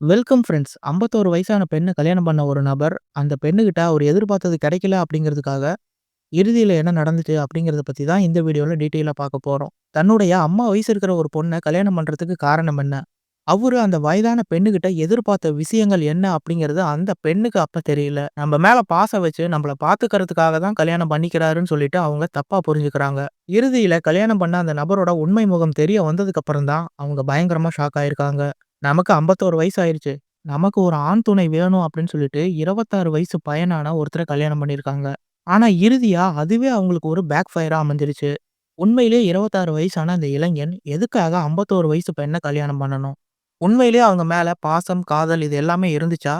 Welcome friends. 51 வயசான பெண்ணை கல்யாணம் பண்ண ஒரு நபர், அந்த பெண்ணுகிட்ட அவர் எதிர்பார்த்தது கிடைக்கல அப்படிங்கிறதுக்காக, இறுதியில் என்ன நடந்துச்சு அப்படிங்கிறத பற்றி தான் இந்த வீடியோவில் டீட்டெயிலாக பார்க்க போகிறோம் தன்னுடைய அம்மா வயசு இருக்கிற ஒரு பொண்ணை கல்யாணம் பண்ணுறதுக்கு காரணம் என்ன? அவர் அந்த வயதான பெண்ணுகிட்ட எதிர்பார்த்த விஷயங்கள் என்ன அப்படிங்கிறது அந்த பெண்ணுக்கு அப்போ தெரியல. நம்ம மேலே பாசம் வச்சு நம்மள பார்த்துக்கிறதுக்காக தான் கல்யாணம் பண்ணிக்கிறாருன்னு சொல்லிட்டு அவங்க தப்பாக புரிஞ்சுக்கிறாங்க. இறுதியில் கல்யாணம் பண்ண அந்த நபரோட உண்மை முகம் தெரிய வந்ததுக்கப்புறம் தான் அவங்க பயங்கரமாக ஷாக் ஆயிருக்காங்க. நமக்கு 51 வயசு ஆயிருச்சு. நமக்கு ஒரு ஆண் துணை வேணும் அப்படின்னு சொல்லிட்டு 26 வயசு பையனான ஒருத்தர கல்யாணம் பண்ணியிருக்காங்க. ஆனா இறுதியா அதுவே அவங்களுக்கு ஒரு பேக் ஃபயரா அமைஞ்சிருச்சு. உண்மையிலேயே 26 வயசான அந்த இளைஞன் எதுக்காக 51 வயசு பெண்ண கல்யாணம் பண்ணணும்? உண்மையிலேயே அவங்க மேல பாசம், காதல் இது எல்லாமே இருந்துச்சா?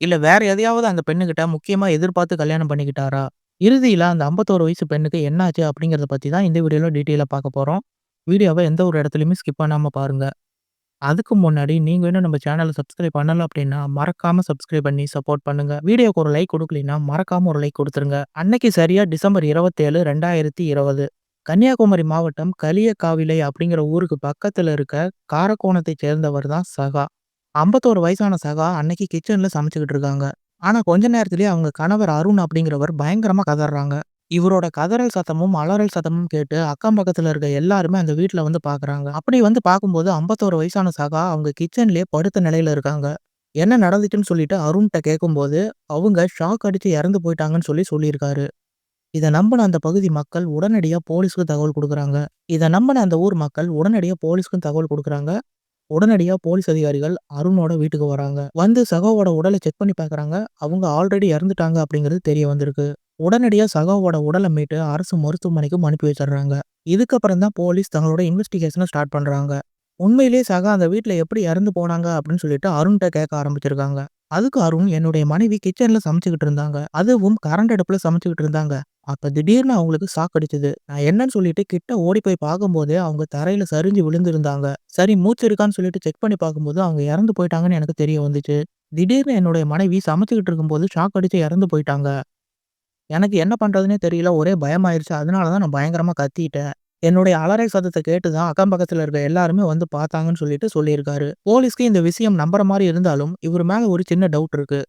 இல்ல வேற எதையாவது அந்த பெண்ணுகிட்ட முக்கியமா எதிர்பார்த்து கல்யாணம் பண்ணிக்கிட்டாரா? இறுதியில அந்த 51 வயசு பெண்ணுக்கு என்னாச்சு அப்படிங்கிறத பத்தி தான் இந்த வீடியோல டீட்டெயிலா பார்க்க போறோம். வீடியோவை எந்த ஒரு இடத்துலயுமே ஸ்கிப் பண்ணாம பாருங்க. அதுக்கு முன்னாடி நீங்க இன்னும் நம்ம சேனலை சப்ஸ்கிரைப் பண்ணல அப்படின்னா, மறக்காம சப்ஸ்கிரைப் பண்ணி சப்போர்ட் பண்ணுங்க. வீடியோக்கு ஒரு லைக் குடுக்கலைன்னா, மறக்காம ஒரு லைக் கொடுத்துருங்க அன்னைக்கு சரியா டிசம்பர் 27, 2020 கன்னியாகுமரி மாவட்டம் கலியக்காவிலை அப்படிங்கிற ஊருக்கு பக்கத்துல இருக்க காரக்கோணத்தை சேர்ந்தவர் தான் சகா. 51 வயசான சகா அன்னைக்கு கிச்சன்ல சமைச்சுக்கிட்டு இருக்காங்க. ஆனா கொஞ்ச நேரத்திலேயே அவங்க கணவர் அருண் அப்படிங்கிறவர் பயங்கரமா கதறாங்க இவரோட கதறல் சத்தமும், அலறல் சத்தமும் கேட்டு அக்கம் பக்கத்துல இருக்க எல்லாருமே அந்த வீட்டுல வந்து பார்க்குறாங்க. அப்படி வந்து பார்க்கும்போது 51 வயசான சகா அவங்க கிச்சன்லயே படுத்த நிலையில இருக்காங்க. என்ன நடந்துச்சுன்னு சொல்லிட்டு அருண்கிட்ட கேட்கும்போது, அவங்க ஷாக் அடிச்சு இறந்து போயிட்டாங்கன்னு சொல்லி சொல்லியிருக்காரு. இதை நம்பின அந்த பகுதி மக்கள் உடனடியாக போலீஸ்க்கு தகவல் கொடுக்குறாங்க இதை நம்பின அந்த ஊர் மக்கள் உடனடியாக போலீஸ்க்கும் தகவல் கொடுக்குறாங்க உடனடியாக போலீஸ் அதிகாரிகள் அருணோட வீட்டுக்கு வராங்க. வந்து சகோவோட உடலை செக் பண்ணி பார்க்குறாங்க. அவங்க ஆல்ரெடி இறந்துட்டாங்க அப்படிங்கிறது தெரிய வந்திருக்கு. உடனடியாக சகாவோட உடலை மீட்டு அரசு மருத்துவமனைக்கும் அனுப்பி வச்சிடுறாங்க இதுக்கப்புறம் தான் போலீஸ் தங்களோட இன்வெஸ்டிகேஷனை ஸ்டார்ட் பண்ணுறாங்க உண்மையிலேயே சகா அந்த வீட்டில் எப்படி இறந்து போனாங்க அப்படின்னு சொல்லிட்டு அருண்கிட்ட கேட்க ஆரம்பிச்சிருக்காங்க. அதுக்கு அருண் என்னுடைய மனைவி கிச்சனில் சமைச்சுக்கிட்டு இருந்தாங்க. அதுவும் கரண்ட் அடுப்பில் சமைச்சுக்கிட்டு இருந்தாங்க. அப்போ திடீர்னு அவங்களுக்கு ஷாக் அடிச்சது. நான் என்னன்னு சொல்லிட்டு கிட்ட ஓடி போய் பார்க்கும்போதே அவங்க தரையில சரிஞ்சு விழுந்திருந்தாங்க. சரி மூச்சு இருக்கான்னு சொல்லிட்டு செக் பண்ணி பார்க்கும்போது அவங்க இறந்து போயிட்டாங்கன்னு எனக்கு தெரிய வந்துச்சு. திடீர்னு என்னுடைய மனைவி சமைச்சுக்கிட்டு இருக்கும்போது ஷாக் அடிச்சு இறந்து போயிட்டாங்க. எனக்கு என்ன பண்ணுறதுனே தெரியல. ஒரே பயமாயிருச்சு. அதனால தான் நான் பயங்கரமாக கத்திட்டேன். என்னுடைய அலறை சத்தத்தை கேட்டு தான் அக்கம் பக்கத்தில் இருக்க எல்லாருமே வந்து பார்த்தாங்கன்னு சொல்லிட்டு சொல்லியிருக்காரு. போலீஸ்க்கு இந்த விஷயம் நம்புற மாதிரி இருந்தாலும், இவர் மேலே ஒரு சின்ன டவுட் இருக்கு.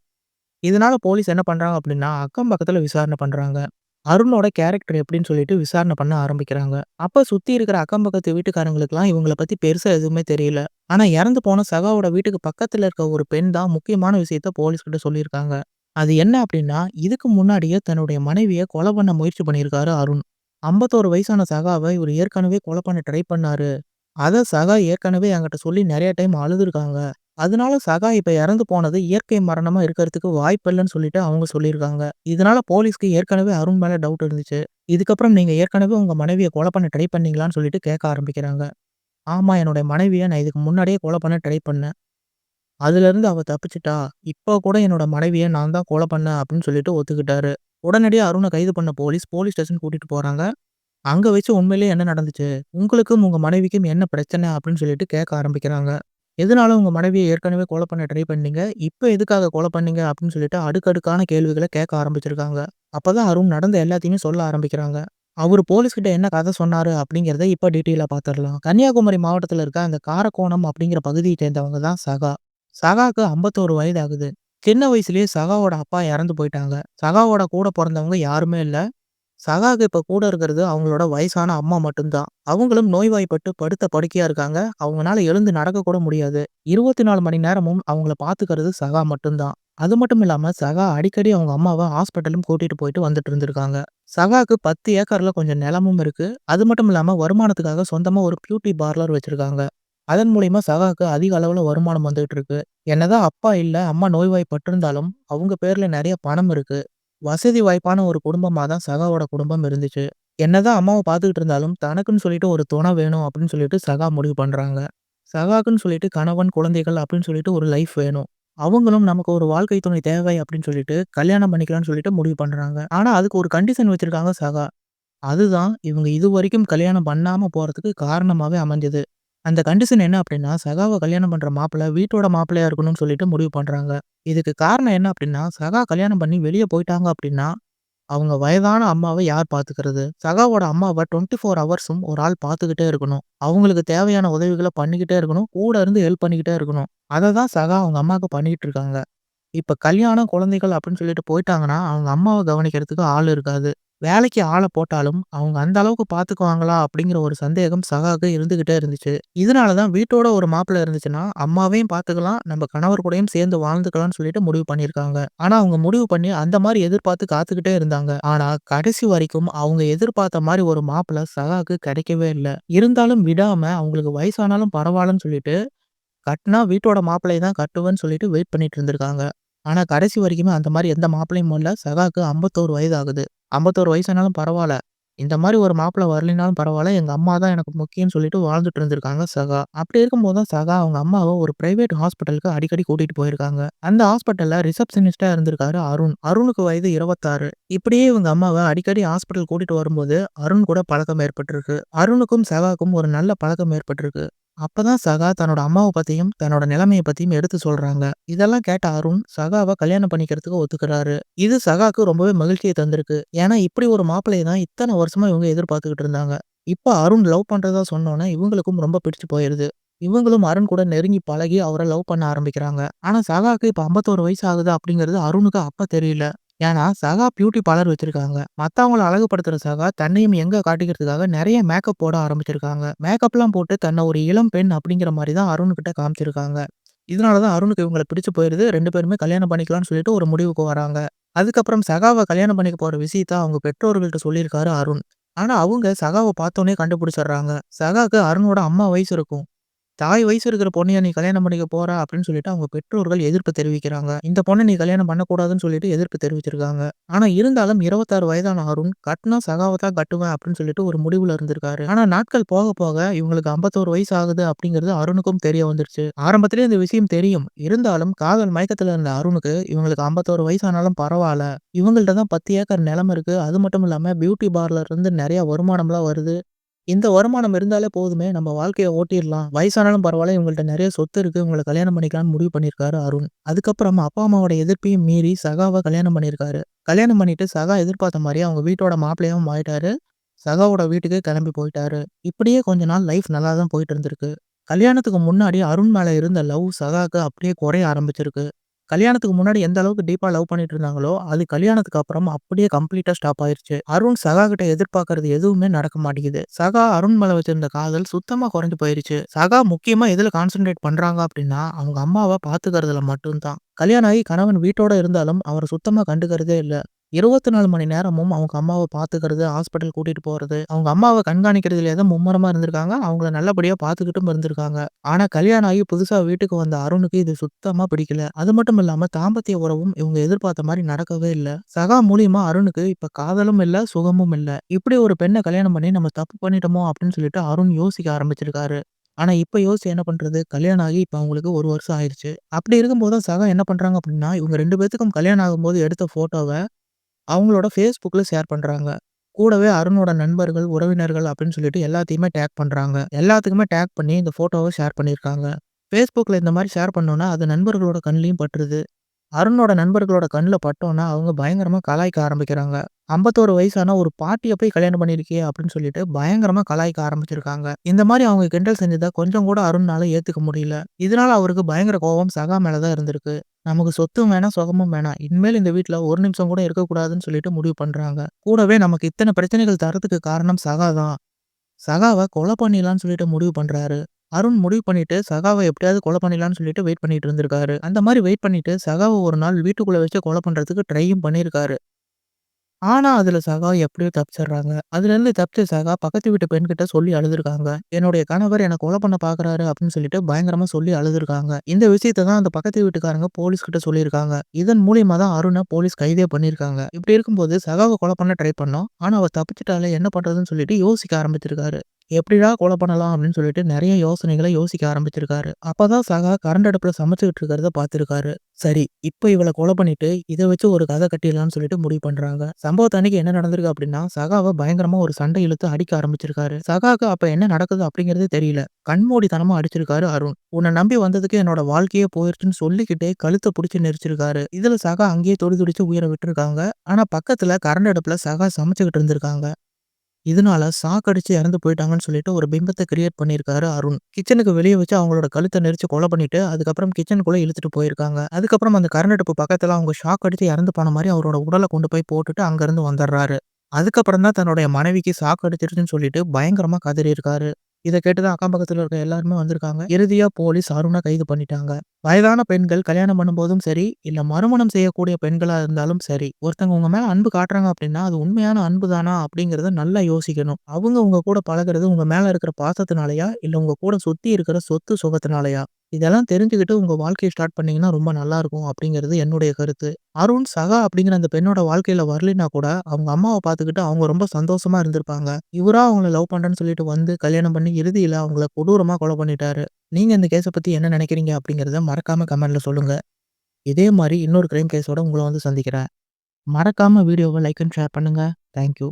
இதனால போலீஸ் என்ன பண்ணுறாங்க அப்படின்னா, அக்கம் பக்கத்தில் விசாரணை பண்ணுறாங்க அருணோட கேரக்டர் எப்படின்னு சொல்லிட்டு விசாரணை பண்ண ஆரம்பிக்கிறாங்க. அப்போ சுற்றி இருக்கிற அக்கம் பக்கத்து வீட்டுக்காரங்களுக்குலாம் இவங்கள பற்றி பெருசாக எதுவுமே தெரியல. ஆனால் இறந்து போன சகாவோட வீட்டுக்கு பக்கத்தில் இருக்க ஒரு பெண் தான் முக்கியமான விஷயத்த போலீஸ்கிட்ட சொல்லியிருக்காங்க. அது என்ன அப்படின்னா, இதுக்கு முன்னாடியே தன்னுடைய மனைவிய கொலை பண்ண முயற்சி பண்ணியிருக்காரு அருண். 51 வயசான சகாவ இவரு ஏற்கனவே கொலை பண்ண ட்ரை பண்ணாரு. அத சகா ஏற்கனவே என்கிட்ட சொல்லி நெறைய டைம் அழுதுருக்காங்க. அதனால சகா இப்ப இறந்து போனது இயற்கை மரணமா இருக்கிறதுக்கு வாய்ப்பில்லன்னு சொல்லிட்டு அவங்க சொல்லியிருக்காங்க. இதனால போலீஸ்க்கு ஏற்கனவே அருண் மேல டவுட் இருந்துச்சு. இதுக்கப்புறம் நீங்க ஏற்கனவே உங்க மனைவிய கொலை பண்ண ட்ரை பண்ணீங்களான்னு சொல்லிட்டு கேட்க ஆரம்பிக்கிறாங்க. ஆமா என்னுடைய மனைவிய நான் இதுக்கு முன்னாடியே கொலை பண்ண ட்ரை பண்ணேன். அதுலேருந்து அவள் தப்பிச்சிட்டா இப்போ கூட என்னோட மனைவியை நான் தான் கொலை பண்ணேன் அப்படின்னு சொல்லிட்டு ஒத்துக்கிட்டாரு. உடனடியே அருணை கைது பண்ண போலீஸ், போலீஸ் ஸ்டேஷன் கூட்டிகிட்டு போகிறாங்க அங்கே வச்சு உண்மையிலேயே என்ன நடந்துச்சு? உங்களுக்கும் உங்கள் மனைவிக்கும் என்ன பிரச்சனை? அப்படின்னு சொல்லிட்டு கேட்க ஆரம்பிக்கிறாங்க. எதனால உங்கள் மனைவியை ஏற்கனவே கொலை பண்ண ட்ரை பண்ணீங்க? இப்போ எதுக்காக கொலை பண்ணீங்க? அப்படின்னு சொல்லிட்டு அடுக்கடுக்கான கேள்விகளை கேட்க ஆரம்பிச்சிருக்காங்க. அப்போ தான் அருண் நடந்த எல்லாத்தையுமே சொல்ல ஆரம்பிக்கிறாங்க. அவர் போலீஸ்கிட்ட என்ன கதை சொன்னார் அப்படிங்கிறத இப்போ டீட்டெயிலாக பார்த்துடலாம். கன்னியாகுமரி மாவட்டத்தில் இருக்க அந்த காரக்கோணம் அப்படிங்கிற பகுதியை சேர்ந்தவங்க தான் சகா. சகாக்கு 51 வயது ஆகுது. சின்ன வயசுலயே சகாவோட அப்பா இறந்து போயிட்டாங்க. சகாவோட கூட பிறந்தவங்க யாருமே இல்லை சகாக்கு இப்போ கூட இருக்கிறது அவங்களோட வயசான அம்மா மட்டும்தான் அவங்களும் நோய்வாய்ப்பட்டு படுத்த படுக்கையா இருக்காங்க. அவங்களால எழுந்து நடக்க கூட முடியாது. 24 மணி நேரமும் அவங்கள பார்த்துக்கிறது சகா மட்டும்தான் அது மட்டும் இல்லாம சகா அடிக்கடி அவங்க அம்மாவை ஹாஸ்பிட்டலும் கூட்டிட்டு போயிட்டு வந்துட்டு இருந்திருக்காங்க. சகாக்கு 10 ஏக்கர்ல கொஞ்சம் நிலமும் இருக்கு. அது மட்டும் இல்லாம வருமானத்துக்காக சொந்தமா ஒரு பியூட்டி பார்லர் வச்சிருக்காங்க. அதன் மூலியமா சகாக்கு அதிக அளவுல வருமானம் வந்துகிட்டு இருக்கு. என்னதான் அப்பா இல்ல, அம்மா நோய்வாய்ப்பட்டிருந்தாலும் அவங்க பேர்ல நெறைய பணம் இருக்கு. வசதி வாய்ப்பான ஒரு குடும்பமா தான் சகாவோட குடும்பம் இருந்துச்சு. என்னதான் அம்மாவ பார்த்துக்கிட்டு இருந்தாலும், தனக்குன்னு சொல்லிட்டு ஒரு துணை வேணும் அப்படின்னு சொல்லிட்டு சகா முடிவு பண்றாங்க. சகாக்குன்னு சொல்லிட்டு கணவன், குழந்தைகள் அப்படின்னு சொல்லிட்டு ஒரு லைஃப் வேணும். அவங்களும் நமக்கு ஒரு வாழ்க்கை துணை தேவை அப்படின்னு சொல்லிட்டு கல்யாணம் பண்ணிக்கலாம்னு சொல்லிட்டு முடிவு பண்றாங்க. ஆனா அதுக்கு ஒரு கண்டிஷன் வச்சிருக்காங்க சகா. அதுதான் இவங்க இதுவரைக்கும் கல்யாணம் பண்ணாம போறதுக்கு காரணமாவே அமைஞ்சது. அந்த கண்டிஷன் என்ன அப்படின்னா, சகாவை கல்யாணம் பண்ணுற மாப்பிள்ளை வீட்டோட மாப்பிள்ளையா இருக்கணும்னு சொல்லிட்டு முடிவு பண்ணுறாங்க இதுக்கு காரணம் என்ன அப்படின்னா, சகா கல்யாணம் பண்ணி வெளியே போயிட்டாங்க அப்படின்னா, அவங்க வயதான அம்மாவை யார் பார்த்துக்கிறது? சகாவோட அம்மாவை டுவெண்ட்டி ஃபோர் ஹவர்ஸும் ஒரு ஆள் பார்த்துக்கிட்டே இருக்கணும். அவங்களுக்கு தேவையான உதவிகளை பண்ணிக்கிட்டே இருக்கணும். கூட இருந்து ஹெல்ப் பண்ணிக்கிட்டே இருக்கணும். அதை தான் சகா அவங்க அம்மாவுக்கு பண்ணிக்கிட்டு இருக்காங்க. இப்போ கல்யாணம், குழந்தைகள் அப்படின்னு சொல்லிட்டு போயிட்டாங்கன்னா, அவங்க அம்மாவை கவனிக்கிறதுக்கு ஆள் இருக்காது. வேலைக்கு ஆளை போட்டாலும், அவங்க அந்த அளவுக்கு பார்த்துக்குவாங்களா? அப்படிங்கிற ஒரு சந்தேகம் சகாக்கு இருந்துகிட்டே இருந்துச்சு. இதனால தான் வீட்டோட ஒரு மாப்பிள்ளை இருந்துச்சுன்னா, அம்மாவையும் பார்த்துக்கலாம், நம்ம கணவர் கூடயும் சேர்ந்து வாழ்ந்துக்கலாம்னு சொல்லிட்டு முடிவு பண்ணியிருக்காங்க. ஆனா அவங்க முடிவு பண்ணி அந்த மாதிரி எதிர்பார்த்து காத்துக்கிட்டே இருந்தாங்க. ஆனா கடைசி வரைக்கும் அவங்க எதிர்பார்த்த மாதிரி ஒரு மாப்பிள்ளை சகாக்கு கிடைக்கவே இல்லை இருந்தாலும் விடாம அவங்களுக்கு வயசானாலும் பரவாயில்லன்னு சொல்லிட்டு, கட்டினா வீட்டோட மாப்பிள்ளைய தான் கட்டுவேன்னு சொல்லிட்டு வெயிட் பண்ணிட்டு இருந்திருக்காங்க. ஆனால் கடைசி வரைக்குமே அந்த மாதிரி எந்த மாப்பிள்ளையும் இல்லை சகாவுக்கு 51 வயது ஆகுது. 51 வயசானாலும் பரவாயில்ல இந்த மாதிரி ஒரு மாப்பிள்ளை வரலைனாலும் பரவாயில்ல எங்கள் அம்மா தான் எனக்கு முக்கியம்னு சொல்லிட்டு வாழ்ந்துட்டு இருந்திருக்காங்க சகா. அப்படி இருக்கும்போது தான் சகா அவங்க அம்மாவை ஒரு பிரைவேட் ஹாஸ்பிட்டலுக்கு அடிக்கடி கூட்டிட்டு போயிருக்காங்க. அந்த ஹாஸ்பிட்டல்ல ரிசப்ஷனிஸ்டா இருந்திருக்காரு அருண். அருணுக்கு வயது 26. இப்படியே இவங்க அம்மாவை அடிக்கடி ஹாஸ்பிட்டல் கூட்டிட்டு வரும்போது, அருண் கூட பழக்கம் ஏற்பட்டிருக்கு. அருணுக்கும் சகாவுக்கும் ஒரு நல்ல பழக்கம் ஏற்பட்டிருக்கு. அப்பதான் சகா தன்னோட அம்மாவை பத்தியும், தன்னோட நிலைமையை பத்தியும் எடுத்து சொல்றாங்க. இதெல்லாம் கேட்ட அருண் சகாவை கல்யாணம் பண்ணிக்கிறதுக்கு ஒத்துக்கிறாரு. இது சகாக்கு ரொம்பவே மகிழ்ச்சியை தந்திருக்கு. ஏன்னா இப்படி ஒரு மாப்பிள்ளையை தான் இத்தனை வருஷமா இவங்க எதிர்பார்த்துக்கிட்டு இருந்தாங்க. இப்போ அருண் லவ் பண்றதா சொன்னோனே இவங்களுக்கும் ரொம்ப பிடிச்சு போயிருது. இவங்களும் அருண் கூட நெருங்கி பழகி அவரை லவ் பண்ண ஆரம்பிக்கிறாங்க. ஆனா சகாக்கு இப்ப 51 வயசு ஆகுது அப்படிங்கிறது அருணுக்கு அப்ப தெரியல. ஏன்னா சகா பியூட்டி பார்லர் வச்சிருக்காங்க. மத்தவங்கள அழகுபடுத்துற சகா தன்னையும் எங்க காட்டிக்கிறதுக்காக நிறைய மேக்கப் போட ஆரம்பிச்சிருக்காங்க. மேக்கப்லாம் போட்டு தன்னை ஒரு இளம் பெண் அப்படிங்கிற மாதிரி தான் அருண் கிட்ட காமிச்சிருக்காங்க. இதனால தான் அருணுக்கு இவங்களை பிடிச்சு போயிருது. ரெண்டு பேருமே கல்யாணம் பண்ணிக்கலாம்னு சொல்லிட்டு ஒரு முடிவுக்கு வராங்க. அதுக்கப்புறம் சகாவை கல்யாணம் பண்ணிக்க போற விஷயத்த அவங்க பெற்றோர்கள்ட்ட சொல்லியிருக்காரு அருண். ஆனா அவங்க சகாவை பார்த்தோன்னே கண்டுபிடிச்சிடுறாங்க. சகாக்கு அருணோட அம்மா வயசு இருக்கும். தாய் வயசு இருக்கிற பொண்ணையா நீ கல்யாணம் பண்ணிக்க போறா அப்படின்னு சொல்லிட்டு அவங்க பெற்றோர்கள் எதிர்ப்பு தெரிவிக்கிறாங்க. இந்த பொண்ணை நீ கல்யாணம் பண்ணக்கூடாதுன்னு சொல்லிட்டு எதிர்ப்பு தெரிவிச்சிருக்காங்க. ஆனா இருந்தாலும் 26 வயதான அருண் கட்டினா சகாவ கட்டுவேன் அப்படின்னு சொல்லிட்டு ஒரு முடிவுல இருந்திருக்காரு. ஆனா நாட்கள் போக போக இவங்களுக்கு 51 வயசு ஆகுது அப்படிங்கிறது அருணுக்கும் தெரிய வந்துருச்சு. ஆரம்பத்திலே இந்த விஷயம் தெரியும். இருந்தாலும் காதல் மயக்கத்துல இருந்த அருணுக்கு இவங்களுக்கு 51 வயசானாலும் பரவாயில்ல இவங்கள்ட்ட தான் 10 ஏக்கர் நிலம் இருக்கு. அது மட்டும் இல்லாம பியூட்டி பார்லர் இருந்து நிறைய வருமானம்லாம் வருது. இந்த வருமானம் இருந்தாலே போதுமே நம்ம வாழ்க்கையை ஓட்டிடலாம் வயசானாலும் பரவாயில்ல இவங்கள்ட்ட நிறைய சொத்து இருக்கு. இவங்களை கல்யாணம் பண்ணிக்கலாம்னு முடிவு பண்ணியிருக்காரு அருண். அதுக்கப்புறம் அப்பா, அம்மாவோட எதிர்ப்பையும் மீறி சகாவை கல்யாணம் பண்ணியிருக்காரு. கல்யாணம் பண்ணிட்டு சகா எதிர்பார்த்த மாதிரி அவங்க வீட்டோட மாப்பிள்ளையாவும் ஆயிட்டாரு. சகாவோட வீட்டுக்கு கிளம்பி போயிட்டாரு. இப்படியே கொஞ்ச நாள் லைஃப் நல்லா தான் போயிட்டு இருந்திருக்கு. கல்யாணத்துக்கு முன்னாடி அருண் மேலே இருந்த லவ் சகாக்கு அப்படியே குறைய ஆரம்பிச்சிருக்கு. கல்யாணத்துக்கு முன்னாடி எந்த அளவுக்கு டீப்பா லவ் பண்ணிட்டு இருந்தாங்களோ, அது கல்யாணத்துக்கு அப்புறம் அப்படியே கம்ப்ளீட்டா ஸ்டாப் ஆயிருச்சு. அருண் சகா கிட்ட எதிர்பார்க்கறது எதுவுமே நடக்க மாட்டேங்குது. சகா அருண் மேல வச்சிருந்த காதல் சுத்தமா குறைஞ்சு போயிருச்சு. சகா முக்கியமா எதுல கான்சன்ட்ரேட் பண்றாங்க அப்படின்னா, அவங்க அம்மாவை பார்த்துக்கிறதுல மட்டும்தான் கல்யாணம் ஆகி கணவன் வீட்டோட இருந்தாலும் அவரை சுத்தமா கண்டுக்கிறதே இல்லை 24 மணி நேரமும் அவங்க அம்மாவை பார்த்துக்கிறது, ஹாஸ்பிட்டல் கூட்டிகிட்டு போகிறது அவங்க அம்மாவை கண்காணிக்கிறதுலயே தான் மும்முரமாக இருந்திருக்காங்க. அவங்கள நல்லபடியாக பார்த்துக்கிட்டும் இருந்திருக்காங்க. ஆனால் கல்யாணம் ஆகி புதுசாக வீட்டுக்கு வந்த அருணுக்கு இது சுத்தமாக பிடிக்கல. அது மட்டும் இல்லாமல் தாம்பத்திய உறவும் இவங்க எதிர்பார்த்த மாதிரி நடக்கவே இல்லை சகா மூலியமா அருணுக்கு இப்போ காதலும் இல்லை சுகமும் இல்லை இப்படி ஒரு பெண்ணை கல்யாணம் பண்ணி நம்ம தப்பு பண்ணிட்டோமோ அப்படின்னு சொல்லிட்டு அருண் யோசிக்க ஆரம்பிச்சிருக்காரு. ஆனால் இப்போ யோசிச்சு என்ன பண்ணுறது கல்யாணம் ஆகி இப்போ அவங்களுக்கு ஒரு வருஷம் ஆயிடுச்சு அப்படி இருக்கும்போது தான் சகா என்ன பண்ணுறாங்க அப்படின்னா, இவங்க ரெண்டு பேத்துக்கும் கல்யாணம் ஆகும்போது எடுத்த ஃபோட்டோவை அவங்களோட ஃபேஸ்புக்கில் ஷேர் பண்ணுறாங்க கூடவே அருணோட நண்பர்கள், உறவினர்கள் அப்படின்னு சொல்லிட்டு எல்லாத்தையுமே டேக் பண்ணுறாங்க எல்லாத்துக்குமே டேக் பண்ணி இந்த ஃபோட்டோவை ஷேர் பண்ணியிருக்காங்க. ஃபேஸ்புக்கில் இந்த மாதிரி ஷேர் பண்ணோன்னா அது நண்பர்களோட கண்ணிலையும் பட்டுருது. அருணோட நண்பர்களோட கண்ணில் பட்டோன்னா அவங்க பயங்கரமாக கலாய்க்க ஆரம்பிக்கிறாங்க. 51 வயசான ஒரு பாட்டியை போய் கல்யாணம் பண்ணியிருக்கே அப்படின்னு சொல்லிட்டு பயங்கரமா கலாய்க்க ஆரம்பிச்சிருக்காங்க. இந்த மாதிரி அவங்க கிண்டல் செஞ்சதை கொஞ்சம் கூட அருண்னால ஏத்துக்க முடியல. இதனால அவருக்கு பயங்கர கோபம் சகா மேலே தான் இருந்திருக்கு. நமக்கு சொத்தும் வேணாம், சுகமும் வேணாம். இனிமேல் இந்த வீட்டில் ஒரு நிமிஷம் கூட இருக்கக்கூடாதுன்னு சொல்லிட்டு முடிவு பண்ணுறாங்க கூடவே நமக்கு இத்தனை பிரச்சனைகள் தரத்துக்கு காரணம் சகா தான். சகாவை கொலை பண்ணிடலான்னு சொல்லிட்டு முடிவு பண்ணுறாரு அருண் முடிவு பண்ணிட்டு சகாவை எப்படியாவது கொலை பண்ணிடலாம்னு சொல்லிட்டு வெயிட் பண்ணிட்டு இருந்திருக்காரு. அந்த மாதிரி வெயிட் பண்ணிட்டு சகாவை ஒரு நாள் வீட்டுக்குள்ளே வச்சு கொலை பண்ணுறதுக்கு ட்ரையும் பண்ணியிருக்காரு. ஆனா அதுல சகா எப்படியோ தப்பிச்சிடுறாங்க. அதுலேருந்து தப்பிச்ச சகா பக்கத்து வீட்டு பெண்கிட்ட சொல்லி அழுதுருக்காங்க. என்னுடைய கணவர் என்ன கொலை பண்ண பார்க்குறாரு அப்படின்னு சொல்லிட்டு பயங்கரமா சொல்லி அழுதுருக்காங்க. இந்த விஷயத்த தான் அந்த பக்கத்து வீட்டுக்காரங்க போலீஸ் கிட்ட சொல்லியிருக்காங்க. இதன் மூலியமா தான் அருண போலீஸ் கைதே பண்ணியிருக்காங்க. இப்படி இருக்கும்போது சகாவ கொலை பண்ண ட்ரை பண்ணோம். ஆனா அவ தப்பிச்சுட்டாளே என்ன பண்றதுன்னு சொல்லிட்டு யோசிக்க ஆரம்பிச்சிருக்காரு. எப்படிடா கொலை பண்ணலாம் அப்படின்னு சொல்லிட்டு நிறைய யோசனைகளை யோசிக்க ஆரம்பிச்சிருக்காரு. அப்பதான் சகா கரண்ட் அடுப்புல சமைச்சுக்கிட்டு இருக்கிறத பார்த்துருக்காரு சரி, இப்ப இவளை கொலை பண்ணிட்டு இதை வச்சு ஒரு கதை கட்டிடலாம்னு சொல்லிட்டு முடிவு பண்றாங்க. சம்பவத்து அன்னைக்கு என்ன நடந்திருக்கு அப்படின்னா, சகாவை பயங்கரமா ஒரு சண்டை இழுத்து அடிக்க ஆரம்பிச்சிருக்காரு. சகாக்கு அப்ப என்ன நடக்குது அப்படிங்கறது தெரியல. கண்மூடித்தனமா அடிச்சிருக்காரு அருண். உன்னை நம்பி வந்ததுக்கு என்னோட வாழ்க்கையே போயிருச்சுன்னு சொல்லிக்கிட்டே கழுத்தை பிடிச்சி நெரிச்சிருக்காரு. இதுல சகா அங்கேயே துடி துடிச்சு உயிரை விட்டுருக்காங்க. ஆனா பக்கத்துல கரண்ட் அடுப்புல சகா சமைச்சுக்கிட்டு இருந்திருக்காங்க. இதனால சாக்கடிச்சு இறந்து போயிட்டாங்கன்னு சொல்லிட்டு ஒரு பிம்பத்தை கிரியேட் பண்ணியிருக்காரு அருண். கிச்சனுக்கு வெளியே வச்சு அவங்களோட கழுத்தை நெரிச்சு கொலை பண்ணிட்டு, அதுக்கப்புறம் கிச்சனுக்குள்ள இழுத்துட்டு போயிருக்காங்க. அதுக்கப்புறம் அந்த கரண்ட் அடுப்பு பக்கத்துல அவங்க ஷாக் அடிச்சு இறந்து போன மாதிரி அவரோட உடலை கொண்டு போய் போட்டுட்டு அங்கிருந்து வந்துடுறாரு. அதுக்கப்புறம் தான் தன்னுடைய மனைவிக்கு ஷாக் அடிச்சிருச்சுன்னு சொல்லிட்டு பயங்கரமா கதறியிருக்காரு. இதை கேட்டு தான் அக்கம் பக்கத்தில் இருக்க எல்லாருமே வந்திருக்காங்க. இறுதியா போலீஸ் அருணை கைது பண்ணிட்டாங்க. வயதான பெண்கள் கல்யாணம் பண்ணும்போதும் சரி, இல்ல மறுமணம் செய்யக்கூடிய பெண்களா இருந்தாலும் சரி, ஒருத்தங்க உங்க மேல அன்பு காட்டுறாங்க அப்படின்னா, அது உண்மையான அன்பு தானா அப்படிங்கறத நல்லா யோசிக்கணும். அவங்க உங்க கூட பழகுறது உங்க மேல இருக்கிற பாசத்தினாலயா, இல்ல உங்க கூட சுத்தி இருக்கிற சொத்து சுகத்தினாலயா? இதெல்லாம் தெரிஞ்சுக்கிட்டு உங்க வாழ்க்கைய ஸ்டார்ட் பண்ணீங்கன்னா ரொம்ப நல்லாருக்கும் அப்படிங்கிறது என்னுடைய கருத்து. அருண், சகா அப்படிங்கிற அந்த பெண்ணோட வாழ்க்கையில வரலைன்னா கூட, அவங்க அம்மாவ பார்த்துக்கிட்டு அவங்க ரொம்ப சந்தோஷமா இருந்திருப்பாங்க. இவரா அவங்கள லவ் பண்றேன்னு சொல்லிட்டு வந்து கல்யாணம் பண்ணி இறுதியில அவங்கள கொடூரமா கொலை பண்ணிட்டாரு. நீங்க இந்த கேஸ பத்தி என்ன நினைக்கிறீங்க அப்படிங்கிறத மறக்காம கமெண்ட்ல சொல்லுங்க. இதே மாரி இன்னொரு கிரைம் கேஸோட உங்கள வந்து சந்திக்கிறேன். மறக்காம வீடியோவ லைக் அண்ட் ஷேர் பண்ணுங்க. Thank you.